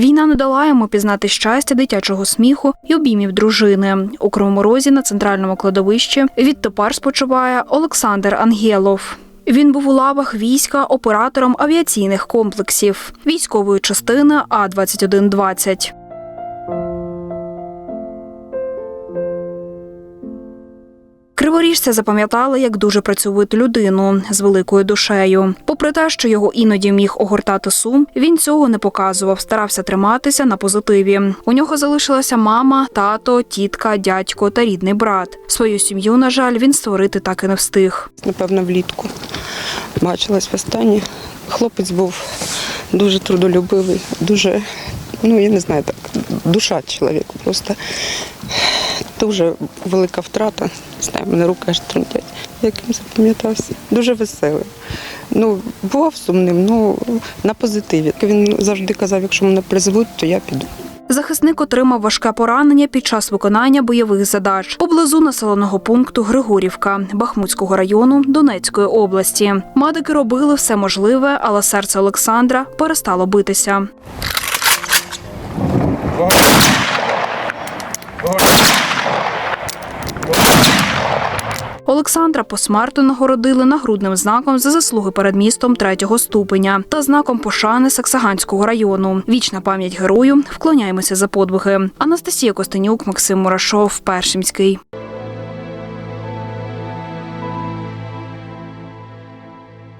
Війна не дала йому пізнати щастя дитячого сміху і обіймів дружини. У Кривому на центральному кладовищі відтепер спочиває Олександр Ангелов. Він був у лавах війська оператором авіаційних комплексів військової частини А 2120 Криворіжця запам'ятали як дуже працьовиту людину з великою душею. Попри те, що його іноді міг огортати сум, він цього не показував, старався триматися на позитиві. У нього залишилася мама, тато, тітка, дядько та рідний брат. Свою сім'ю, на жаль, він створити так і не встиг. напевно, влітку. Бачилась востаннє. Хлопець був дуже трудолюбивий, дуже, ну я не знаю, так, душа чоловіка просто. Дуже велика втрата. Знаю, мене руки аж тремтять. Як він запам'ятався. Дуже веселий. Ну, бував сумним, ну на позитиві. Він завжди казав, якщо мене призвуть, то я піду. Захисник отримав важке поранення під час виконання бойових задач поблизу населеного пункту Григорівка Бахмутського району Донецької області. Медики робили все можливе, але серце Олександра перестало битися. Олександра посмертно нагородили нагрудним знаком за заслуги перед містом третього ступеня та знаком пошани Саксаганського району. Вічна пам'ять герою. Вклоняємося за подвиги. Анастасія Костенюк, Максим Мурашов, Першимський.